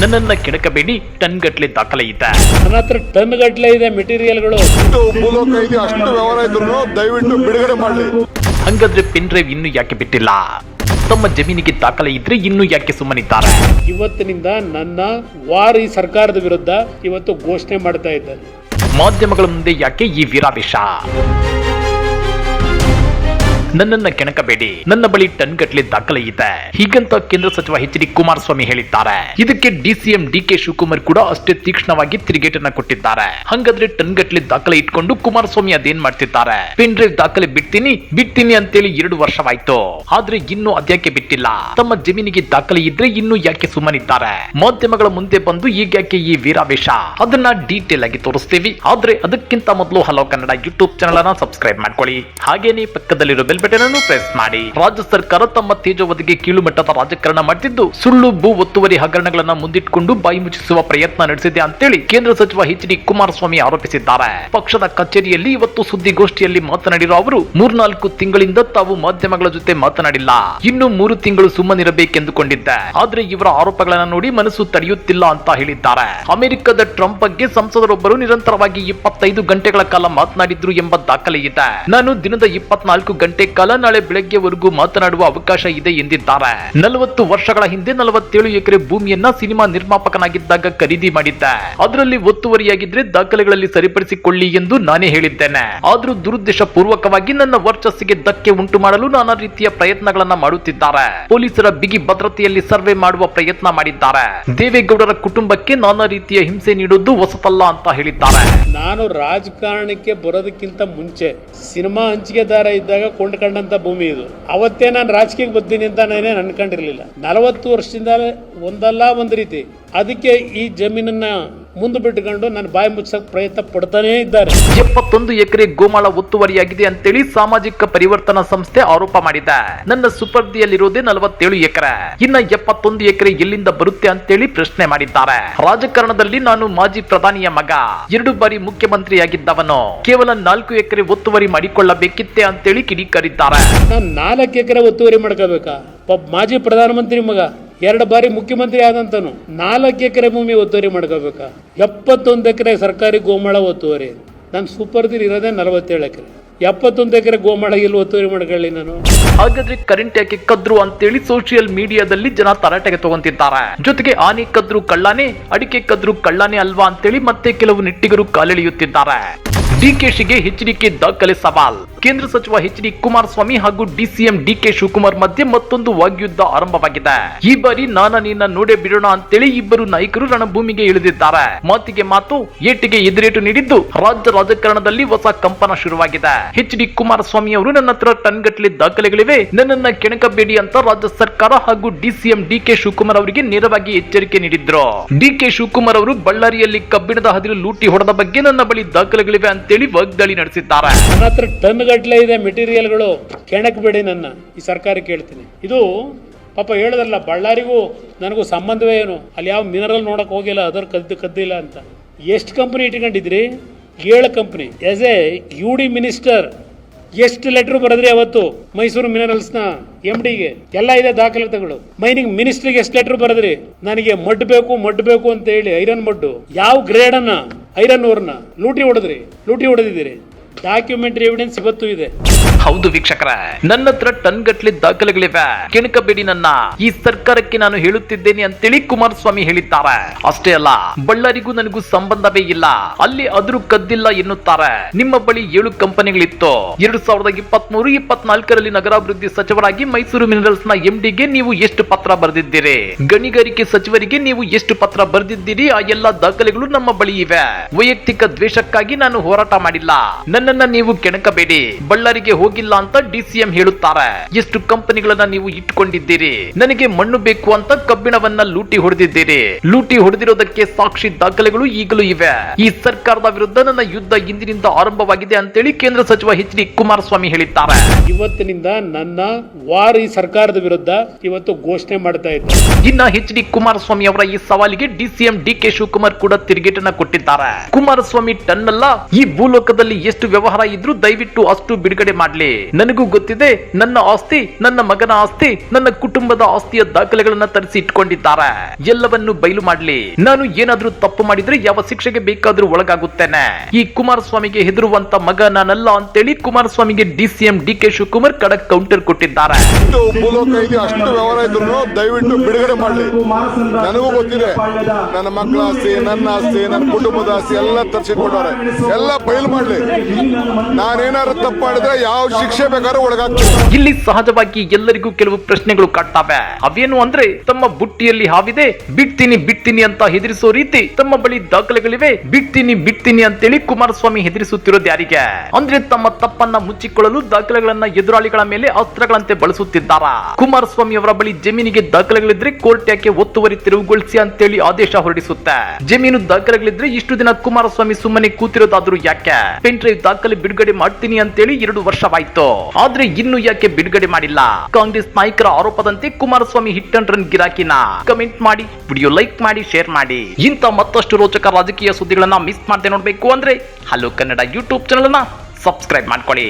ನನ್ನನ್ನ ಕೆಡಕಬೇಡಿ ಟನ್ ಗಟ್ಲೆ ದಾಖಲೆ ಇದೆ. ನನ್ನ ಹತ್ರ ಟನ್ ಗಟ್ಲೆ ಇದೆ ಮೆಟೀರಿಯಲ್ಗಳು. ಗಳು ಮೂಲಕ ಇದೆ ಅಷ್ಟು ವ್ಯವಹಾರ ಇದ್ರು ದಯವಿಟ್ಟು ಬಿಡುಗಡೆ ಮಾಡಲಿ. ಹಂಗಾದ್ರೆ ಪೆನ್ ಡ್ರೈವ್ ಇನ್ನು ಯಾಕೆ ಬಿಟ್ಟಿಲ್ಲ? ತಮ್ಮ ಜಮೀನಿಗೆ ದಾಖಲೆ ಇದ್ರೆ ಇನ್ನು ಯಾಕೆ ಸುಮ್ಮನಿದ್ದಾರೆ? ಇವತ್ತಿನಿಂದ ನನ್ನ ವಾರಿ ಈ ಸರ್ಕಾರದ ವಿರುದ್ಧ ಇವತ್ತು ಘೋಷಣೆ ಮಾಡ್ತಾ ಇದ್ದಾರೆ. ಮಾಧ್ಯಮಗಳ ಮುಂದೆ ಯಾಕೆ ಈ ವೀರಾವೇಶ? ನನ್ನನ್ನ ಕೆಣಕಬೇಡಿ. ನನ್ನ ಬಳಿ ಟನ್ ಗಟ್ಲೆ ದಾಖಲೆ ಇದೆ. ಹೀಗಂತ ಕೇಂದ್ರ ಸಚಿವ ಎಚ್ ಡಿ ಕುಮಾರಸ್ವಾಮಿ ಹೇಳಿದ್ದಾರೆ. ಇದಕ್ಕೆ ಡಿಸಿಎಂ ಡಿ ಕೆ ಶಿವಕುಮಾರ್ ಕೂಡ ಅಷ್ಟೇ ತೀಕ್ಷ್ಣವಾಗಿ ತಿರುಗೇಟನ್ನ ಕೊಟ್ಟಿದ್ದಾರೆ. ಹಂಗಾದ್ರೆ ಟನ್ ಗಟ್ಲೆ ದಾಖಲೆ ಇಟ್ಕೊಂಡು ಕುಮಾರಸ್ವಾಮಿ ಅದೇನ್ ಮಾಡ್ತಿದ್ದಾರೆ? ಪೆನ್ ಡ್ರೈವ್ ದಾಖಲೆ ಬಿಡ್ತೀನಿ ಬಿಡ್ತೀನಿ ಅಂತೇಳಿ ಎರಡು ವರ್ಷವಾಯ್ತು. ಆದ್ರೆ ಇನ್ನು ಅದ್ಯಾಕೆ ಬಿಟ್ಟಿಲ್ಲ? ತಮ್ಮ ಜಮೀನಿಗೆ ದಾಖಲೆ ಇದ್ರೆ ಇನ್ನು ಯಾಕೆ ಸುಮ್ಮನಿದ್ದಾರೆ? ಮಾಧ್ಯಮಗಳ ಮುಂದೆ ಬಂದು ಈಗ್ಯಾಕೆ ಈ ವೀರಾವೇಶ? ಅದನ್ನ ಡೀಟೇಲ್ ಆಗಿ ತೋರಿಸ್ತೀವಿ. ಆದ್ರೆ ಅದಕ್ಕಿಂತ ಮೊದಲು ಹಲೋ ಕನ್ನಡ ಯೂಟ್ಯೂಬ್ ಚಾನಲ್ ಅನ್ನ ಸಬ್ಸ್ಕ್ರೈಬ್ ಮಾಡ್ಕೊಳ್ಳಿ. ಹಾಗೇನೆ ಪಕ್ಕದಲ್ಲಿರೋ ಬೆಲ್ ಬಟನ್ ಅನ್ನು ಪ್ರೆಸ್ ಮಾಡಿ. ರಾಜ್ಯ ಸರ್ಕಾರ ತಮ್ಮ ತೇಜವದಿಗೆ ಕೀಳು ಮಟ್ಟದ ರಾಜಕಾರಣ ಮಾಡ್ತಿದ್ದು. ಸುಳ್ಳು, ಭೂ ಒತ್ತುವರಿ ಹಗರಣಗಳನ್ನ ಮುಂದಿಟ್ಟುಕೊಂಡು ಬಾಯಿ ಮುಚ್ಚಿಸುವ ಪ್ರಯತ್ನ ನಡೆಸಿದೆ ಅಂತೇಳಿ ಕೇಂದ್ರ ಸಚಿವ ಎಚ್ ಡಿ ಕುಮಾರಸ್ವಾಮಿ ಆರೋಪಿಸಿದ್ದಾರೆ. ಪಕ್ಷದ ಕಚೇರಿಯಲ್ಲಿ ಇವತ್ತು ಸುದ್ದಿಗೋಷ್ಠಿಯಲ್ಲಿ ಮಾತನಾಡಿರುವ ಅವರು, ಮೂರ್ನಾಲ್ಕು ತಿಂಗಳಿಂದ ತಾವು ಮಾಧ್ಯಮಗಳ ಜೊತೆ ಮಾತನಾಡಿಲ್ಲ. ಇನ್ನು ಮೂರು ತಿಂಗಳು ಸುಮ್ಮನಿರಬೇಕೆಂದುಕೊಂಡಿದ್ದೆ. ಆದ್ರೆ ಇವರ ಆರೋಪಗಳನ್ನು ನೋಡಿ ಮನಸ್ಸು ತಡೆಯುತ್ತಿಲ್ಲ ಅಂತ ಹೇಳಿದ್ದಾರೆ. ಅಮೆರಿಕದ ಟ್ರಂಪ್ ಬಗ್ಗೆ ಸಂಸದರೊಬ್ಬರು ನಿರಂತರವಾಗಿ ಇಪ್ಪತ್ತೈದು ಗಂಟೆಗಳ ಕಾಲ ಮಾತನಾಡಿದ್ರು ಎಂಬ ದಾಖಲೆ ಇದೆ. ನಾನು ದಿನದ ಇಪ್ಪತ್ನಾಲ್ಕು ಗಂಟೆ ಕಾಲ ನಾಳೆ ಬೆಳಗ್ಗೆವರೆಗೂ ಮಾತನಾಡುವ ಅವಕಾಶ ಇದೆ ಎಂದಿದ್ದಾರೆ. ನಲವತ್ತು ವರ್ಷಗಳ ಹಿಂದೆ ನಲವತ್ತೇಳು ಎಕರೆ ಭೂಮಿಯನ್ನ ಸಿನಿಮಾ ನಿರ್ಮಾಪಕನಾಗಿದ್ದಾಗ ಖರೀದಿ ಮಾಡಿದ್ದೆ. ಅದರಲ್ಲಿ ಒತ್ತುವರಿಯಾಗಿದ್ರೆ ದಾಖಲೆಗಳಲ್ಲಿ ಸರಿಪಡಿಸಿಕೊಳ್ಳಿ ಎಂದು ನಾನೇ ಹೇಳಿದ್ದೇನೆ. ಆದ್ರೂ ದುರುದ್ದೇಶ ಪೂರ್ವಕವಾಗಿ ನನ್ನ ವರ್ಚಸ್ಸಿಗೆ ಧಕ್ಕೆ ಉಂಟು ಮಾಡಲು ನಾನಾ ರೀತಿಯ ಪ್ರಯತ್ನಗಳನ್ನ ಮಾಡುತ್ತಿದ್ದಾರೆ. ಪೊಲೀಸರ ಬಿಗಿ ಭದ್ರತೆಯಲ್ಲಿ ಸರ್ವೆ ಮಾಡುವ ಪ್ರಯತ್ನ ಮಾಡಿದ್ದಾರೆ. ದೇವೇಗೌಡರ ಕುಟುಂಬಕ್ಕೆ ನಾನಾ ರೀತಿಯ ಹಿಂಸೆ ನೀಡುವುದು ಹೊಸತಲ್ಲ ಅಂತ ಹೇಳಿದ್ದಾರೆ. ನಾನು ರಾಜಕಾರಣಕ್ಕೆ ಬರೋದಕ್ಕಿಂತ ಮುಂಚೆ ಸಿನಿಮಾ ಹಂಚಿಕೆದಾರ ಇದ್ದಾಗ ಕೊಂಡ್ಕೊಂಡಂತ ಭೂಮಿ ಇದು. ಅವತ್ತೇ ನಾನು ರಾಜಕೀಯಕ್ಕೆ ಬರ್ತೀನಿ ಅಂತ ನಾನೇ ಅನ್ಕೊಂಡಿರ್ಲಿಲ್ಲ. ನಲವತ್ತು ವರ್ಷದಿಂದ ಒಂದಲ್ಲ ಒಂದು ರೀತಿ. ಅದಕ್ಕೆ ಈ ಜಮೀನನ್ನ ಮುಂದೆ ಬಿಟ್ಟುಕೊಂಡು ನಾನು ಬಾಯಿ ಮುಚ್ಚಕ್ಕೆ ಪ್ರಯತ್ನ ಪಡ್ತಾನೇ ಇದ್ದಾರೆ. ಎಪ್ಪತ್ತೊಂದು ಎಕರೆ ಗೋಮಾಳ ಒತ್ತುವರಿಯಾಗಿದೆ ಅಂತೇಳಿ ಸಾಮಾಜಿಕ ಪರಿವರ್ತನಾ ಸಂಸ್ಥೆ ಆರೋಪ ಮಾಡಿದೆ. ನನ್ನ ಸುಪರ್ದಿಯಲ್ಲಿರೋದೇ ನಲವತ್ತೇಳು ಎಕರೆ. ಇನ್ನ ಎಪ್ಪತ್ತೊಂದು ಎಕರೆ ಎಲ್ಲಿಂದ ಬರುತ್ತೆ ಅಂತೇಳಿ ಪ್ರಶ್ನೆ ಮಾಡಿದ್ದಾರೆ. ರಾಜಕಾರಣದಲ್ಲಿ ನಾನು ಮಾಜಿ ಪ್ರಧಾನಿಯ ಮಗ. ಎರಡು ಬಾರಿ ಮುಖ್ಯಮಂತ್ರಿಯಾಗಿದ್ದವನು. ಕೇವಲ ನಾಲ್ಕು ಎಕರೆ ಒತ್ತುವರಿ ಮಾಡಿಕೊಳ್ಳಬೇಕಿತ್ತೆ ಅಂತೇಳಿ ಕಿಡಿಕಾರಿದ್ದಾರೆ. ನಾನು ನಾಲ್ಕು ಎಕರೆ ಒತ್ತುವರಿ ಮಾಡ್ಕೋಬೇಕಾ? ಮಾಜಿ ಪ್ರಧಾನಮಂತ್ರಿ ಮಗ. ಎರಡು ಬಾರಿ ಮುಖ್ಯಮಂತ್ರಿ ಆದಂತನು ನಾಲ್ಕು ಎಕರೆ ಭೂಮಿ ಒತ್ತುವರಿ ಮಾಡ್ಕೋಬೇಕಾ? ಎಪ್ಪತ್ತೊಂದು ಎಕರೆ ಸರ್ಕಾರಿ ಗೋಮಾಳ ಒತ್ತುವರಿ. ನಾನು ಸೂಪರ್ದಿರ್ ಇರೋದೇ ನಲವತ್ತೇಳು ಎಕರೆ. ಎಪ್ಪತ್ತೊಂದು ಎಕರೆ ಗೋಮಾಳ ಇಲ್ಲಿ ಒತ್ತುವರಿ ಮಾಡ್ಕೊಳ್ಳಿ ನಾನು? ಹಾಗಾದ್ರೆ ಕರೆಂಟ್ ಯಾಕೆ ಕದ್ರು ಅಂತೇಳಿ ಸೋಷಿಯಲ್ ಮೀಡಿಯಾದಲ್ಲಿ ಜನ ತರಾಟೆಗೆ ತಗೊಂತಿದ್ದಾರೆ. ಜೊತೆಗೆ ಆನೆ ಕದ್ರು ಕಳ್ಳಾನೆ, ಅಡಿಕೆ ಕದ್ರು ಕಳ್ಳಾನೆ ಅಲ್ವಾ ಅಂತೇಳಿ ಮತ್ತೆ ಕೆಲವು ನಿಟ್ಟಿಗರು ಕಾಲೆಳೆಯುತ್ತಿದ್ದಾರೆ. ಡಿಕೆಶಿಗೆ ಎಚ್ಡಿಕೆ ದಾಖಲೆ ಸವಾಲ್. ಕೇಂದ್ರ ಸಚಿವ ಎಚ್ ಡಿ ಕುಮಾರಸ್ವಾಮಿ ಹಾಗೂ ಡಿಸಿಎಂ ಡಿಕೆ ಶಿವಕುಮಾರ್ ಮಧ್ಯೆ ಮತ್ತೊಂದು ವಾಗ್ಯುದ್ಧ ಆರಂಭವಾಗಿದೆ. ಈ ಬಾರಿ ನಾನ ನಿನ್ನ ನೋಡೆ ಬಿಡೋಣ ಅಂತೇಳಿ ಇಬ್ಬರು ನಾಯಕರು ರಣಭೂಮಿಗೆ ಇಳಿದಿದ್ದಾರೆ. ಮಾತಿಗೆ ಮಾತು, ಏಟಿಗೆ ಎದುರೇಟು ನೀಡಿದ್ದು ರಾಜ್ಯ ರಾಜಕಾರಣದಲ್ಲಿ ಹೊಸ ಕಂಪನ ಶುರುವಾಗಿದೆ. ಎಚ್ ಡಿ ಕುಮಾರಸ್ವಾಮಿ ಅವರು ನನ್ನ ಹತ್ರ ಟನ್ ಗಟ್ಟಲೆ ದಾಖಲೆಗಳಿವೆ. ನನ್ನನ್ನ ಕೆಣಕಬೇಡಿ ಅಂತ ರಾಜ್ಯ ಸರ್ಕಾರ ಹಾಗೂ ಡಿಸಿಎಂ ಡಿಕೆ ಶಿವಕುಮಾರ್ ಅವರಿಗೆ ನೇರವಾಗಿ ಎಚ್ಚರಿಕೆ ನೀಡಿದ್ರು. ಡಿಕೆ ಶಿವಕುಮಾರ್ ಅವರು ಬಳ್ಳಾರಿಯಲ್ಲಿ ಕಬ್ಬಿಣದ ಹದಿರು ಲೂಟಿ ಹೊಡೆದ ಬಗ್ಗೆ ನನ್ನ ಬಳಿ ದಾಖಲೆಗಳಿವೆ ಅಂತೇಳಿ ವಾಗ್ದಾಳಿ ನಡೆಸಿದ್ದಾರೆ. ನನ್ನ ಹತ್ರ ಟನ್ ಗಟ್ಟಲೆ ಇದೆ ಮೆಟೀರಿಯಲ್ಗಳು. ಕೆಣಕಬೇಡಿ ನನ್ನ. ಈ ಸರ್ಕಾರ ಕೇಳ್ತೀನಿ ಇದು ಪಾಪ ಹೇಳಿದ್ರಲ್ಲ ಬಳ್ಳಾರಿಗೂ ನನಗೂ ಸಂಬಂಧವೇ ಏನು? ಅಲ್ಲಿ ಯಾವ ಮಿನರಲ್ ನೋಡಕ್ ಹೋಗಿಲ್ಲ, ಅದರ ಕದ್ದು ಕದ್ದಿಲ್ಲ ಅಂತ. ಎಷ್ಟು ಕಂಪ್ನಿ ಇಟ್ಕೊಂಡಿದ್ರಿ? ಏಳು company. As a U D minister ಎಷ್ಟು ಲೆಟರ್ ಬರೆದ್ರಿ ಅವತ್ತು? ಮೈಸೂರು ಮಿನರಲ್ಸ್ನ ಎಂ ಡಿಗೆ ಎಲ್ಲ ಇದೆ ದಾಖಲಾತಿಗಳು. ಮೈನಿಂಗ್ ಮಿನಿಸ್ಟ್ರಿಗೆ ಎಷ್ಟು ಲೆಟರ್ ಬರೆದ್ರಿ? ನನಗೆ ಮಡ್ ಬೇಕು ಮಡ್ ಬೇಕು ಅಂತ ಹೇಳಿ ಐರನ್ ಮಡ್ಡು. ಯಾವ ಗ್ರೇಡ್ ಅನ್ನ? ಐರನ್ ಓರ್ನ ಲೂಟಿ ಹೊಡೆದ್ರಿ ಲೂಟಿ ಹೊಡೆದಿದ್ದೀರಿ. ಡಾಕ್ಯುಮೆಂಟರಿ ಎವಿಡೆನ್ಸ್ ಇವತ್ತು ಇದೆ. ಹೌದು ವೀಕ್ಷಕರ, ನನ್ನ ಹತ್ರ ಟನ್ ಗಟ್ಲೆ ದಾಖಲೆಗಳಿವೆ. ಕೆಣಕಬೇಡಿ ನನ್ನ. ಈ ಸರ್ಕಾರಕ್ಕೆ ನಾನು ಹೇಳುತ್ತಿದ್ದೇನೆ ಅಂತೇಳಿ ಕುಮಾರಸ್ವಾಮಿ ಹೇಳಿದ್ದಾರೆ. ಅಷ್ಟೇ ಅಲ್ಲ, ಬಳ್ಳಾರಿಗೂ ನನಗೂ ಸಂಬಂಧವೇ ಇಲ್ಲ. ಅಲ್ಲಿ ಅದ್ರು ಕದ್ದಿಲ್ಲ ಎನ್ನುತ್ತಾರೆ. ನಿಮ್ಮ ಬಳಿ ಏಳು ಕಂಪನಿಗಳಿತ್ತು. ಎರಡು ಸಾವಿರದ ಇಪ್ಪತ್ಮೂರು, ಇಪ್ಪತ್ನಾಲ್ಕರಲ್ಲಿ ನಗರಾಭಿವೃದ್ಧಿ ಸಚಿವರಾಗಿ ಮೈಸೂರು ಮಿನರಲ್ಸ್ನ ಎಂಡಿಗೆ ನೀವು ಎಷ್ಟು ಪತ್ರ ಬರೆದಿದ್ದೀರಿ? ಗಣಿಗಾರಿಕೆ ಸಚಿವರಿಗೆ ನೀವು ಎಷ್ಟು ಪತ್ರ ಬರೆದಿದ್ದೀರಿ? ಆ ಎಲ್ಲಾ ದಾಖಲೆಗಳು ನಮ್ಮ ಬಳಿ ಇವೆ. ವೈಯಕ್ತಿಕ ದ್ವೇಷಕ್ಕಾಗಿ ನಾನು ಹೋರಾಟ ಮಾಡಿಲ್ಲ. ನನ್ನನ್ನ ನೀವು ಕೆಣಕಬೇಡಿ. ಬಳ್ಳಾರಿಗೆ ಹೋಗಿಲ್ಲ ಅಂತ ಡಿಸಿಎಂ ಹೇಳುತ್ತಾರೆ. ಎಷ್ಟು ಕಂಪನಿಗಳನ್ನ ನೀವು ಇಟ್ಕೊಂಡಿದ್ದೀರಿ? ನನಗೆ ಮಣ್ಣು ಬೇಕು ಅಂತ ಕಬ್ಬಿಣವನ್ನ ಲೂಟಿ ಹೊಡೆದಿದ್ದೀರಿ. ಲೂಟಿ ಹೊಡೆದಿರೋದಕ್ಕೆ ಸಾಕ್ಷಿ ದಾಖಲೆಗಳು ಈಗಲೂ ಇವೆ. ಈ ಸರ್ಕಾರದ ವಿರುದ್ಧ ನನ್ನ ಯುದ್ಧ ಇಂದಿನಿಂದ ಆರಂಭವಾಗಿದೆ ಅಂತೇಳಿ ಕೇಂದ್ರ ಸಚಿವ ಎಚ್ ಡಿ ಕುಮಾರಸ್ವಾಮಿ ಹೇಳಿದ್ದಾರೆ. ಇವತ್ತಿನಿಂದ ನನ್ನ ವಾರ್ ಈ ಸರ್ಕಾರದ ವಿರುದ್ಧ ಇವತ್ತು ಘೋಷಣೆ ಮಾಡ್ತಾ ಇದ್ದೆ. ಇನ್ನ ಎಚ್ ಡಿ ಕುಮಾರಸ್ವಾಮಿ ಅವರ ಈ ಸವಾಲಿಗೆ ಡಿಸಿಎಂ ಡಿ ಕೆ ಶಿವಕುಮಾರ್ ಕೂಡ ತಿರುಗೇಟನ್ನ ಕೊಟ್ಟಿದ್ದಾರೆ. ಕುಮಾರಸ್ವಾಮಿ ಟನ್ನಲ್ಲ ಈ ಭೂಲೋಕದಲ್ಲಿ ಎಷ್ಟು ವ್ಯವಹಾರ ಇದ್ರೂ ದಯವಿಟ್ಟು ಅಷ್ಟು ಬಿಡುಗಡೆ ಮಾಡ್ಲಿ. ನನಗೂ ಗೊತ್ತಿದೆ, ನನ್ನ ಆಸ್ತಿ, ನನ್ನ ಮಗನ ಆಸ್ತಿ, ನನ್ನ ಕುಟುಂಬದ ಆಸ್ತಿಯ ದಾಖಲೆಗಳನ್ನ ತರಿಸಿ ಇಟ್ಕೊಂಡಿದ್ದಾರೆ. ಎಲ್ಲವನ್ನು ಬಯಲು ಮಾಡ್ಲಿ. ನಾನು ಏನಾದ್ರೂ ತಪ್ಪು ಮಾಡಿದ್ರೆ ಯಾವ ಶಿಕ್ಷೆಗೆ ಬೇಕಾದ್ರೂ ಒಳಗಾಗುತ್ತೇನೆ. ಈ ಕುಮಾರಸ್ವಾಮಿಗೆ ಹೆದರುವಂತ ಮಗ ನಾನಲ್ಲ ಅಂತೇಳಿ ಕುಮಾರಸ್ವಾಮಿಗೆ ಡಿಸಿಎಂ ಡಿ ಕೆ ಶಿವಕುಮಾರ್ ಕಡಕ್ ಕೌಂಟರ್ ಕೊಟ್ಟಿದ್ದಾರೆ. ಅಷ್ಟು ವ್ಯವಹಾರ ಇದ್ರು ದಯವಿಟ್ಟು ಬಿಡುಗಡೆ ಮಾಡಲಿ. ನನಗೂ ಗೊತ್ತಿದೆ, ನನ್ನ ಮಕ್ಕಳ ಆಸ್ತಿ, ನನ್ನ ಆಸ್ತಿ, ನನ್ನ ಕುಟುಂಬದ ಆಸ್ತಿ ಎಲ್ಲ ತರಿಸಿಟ್ಕೊಂಡವ್ರೆ ಎಲ್ಲ ಬಯಲು ಮಾಡಲಿ. ನಾನೇನಾದ್ರು ತಪ್ಪಾಡಿದ್ರೆ ಯಾವ ಶಿಕ್ಷೆ ಬೇಕಾದ್ರೂ ಒಳಗಾಗ್ತೀನಿ. ಇಲ್ಲಿ ಸಹಜವಾಗಿ ಎಲ್ಲರಿಗೂ ಕೆಲವು ಪ್ರಶ್ನೆಗಳು ಕಾಡ್ತಾವೆ. ಅವೇನು ಅಂದ್ರೆ, ತಮ್ಮ ಬುಟ್ಟಿಯಲ್ಲಿ ಹಾವಿದೆ, ಬಿಡ್ತೀನಿ ಬಿಡ್ತೀನಿ ಅಂತ ಹೆದರಿಸೋ ರೀತಿ ತಮ್ಮ ಬಳಿ ದಾಖಲೆಗಳಿವೆ, ಬಿಡ್ತೀನಿ ಬಿಡ್ತೀನಿ ಅಂತೇಳಿ ಕುಮಾರಸ್ವಾಮಿ ಹೆದರಿಸುತ್ತಿರೋದು ಯಾರಿಗೆ? ಅಂದ್ರೆ ತಮ್ಮ ತಪ್ಪನ್ನ ಮುಚ್ಚಿಕೊಳ್ಳಲು ದಾಖಲೆಗಳನ್ನ ಎದುರಾಳಿಗಳ ಮೇಲೆ ಅಸ್ತ್ರಗಳಂತೆ ಬಳಸುತ್ತಿದ್ದಾರ? ಕುಮಾರಸ್ವಾಮಿ ಅವರ ಬಳಿ ಜಮೀನಿಗೆ ದಾಖಲೆಗಳಿದ್ರೆ ಕೋರ್ಟ್ ಯಾಕೆ ಒತ್ತುವರಿ ತೆರವುಗೊಳಿಸಿ ಅಂತೇಳಿ ಆದೇಶ ಹೊರಡಿಸುತ್ತೆ? ಜಮೀನು ದಾಖಲೆಗಳಿದ್ರೆ ಇಷ್ಟು ದಿನ ಕುಮಾರಸ್ವಾಮಿ ಸುಮ್ಮನೆ ಕೂತಿರೋದಾದ್ರೂ ಯಾಕೆ? ಪೆನ್ ಡ್ರೈವ್ ದಾಖಲೆ ಬಿಡುಗಡೆ ಮಾಡ್ತೀನಿ ಅಂತೇಳಿ ಎರಡು ವರ್ಷವಾಯ್ತು. ಆದ್ರೆ ಇನ್ನು ಯಾಕೆ ಬಿಡುಗಡೆ ಮಾಡಿಲ್ಲ? ಕಾಂಗ್ರೆಸ್ ನಾಯಕರ ಆರೋಪದಂತೆ ಕುಮಾರಸ್ವಾಮಿ ಹಿಟ್ ಅಂಡ್ ರನ್ ಗಿರಾಕಿನ. ಕಮೆಂಟ್ ಮಾಡಿ ವಿಡಿಯೋ ಲೈಕ್ ಮಾಡಿ ಶೇರ್ ಮಾಡಿ. ಇಂತ ಮತ್ತಷ್ಟು ರೋಚಕ ರಾಜಕೀಯ ಸುದ್ದಿಗಳನ್ನ ಮಿಸ್ ಮಾಡದೆ ನೋಡ್ಬೇಕು ಅಂದ್ರೆ hello Kannada YouTube channel subscribe ಮಾಡ್ಕೊಳ್ಳಿ.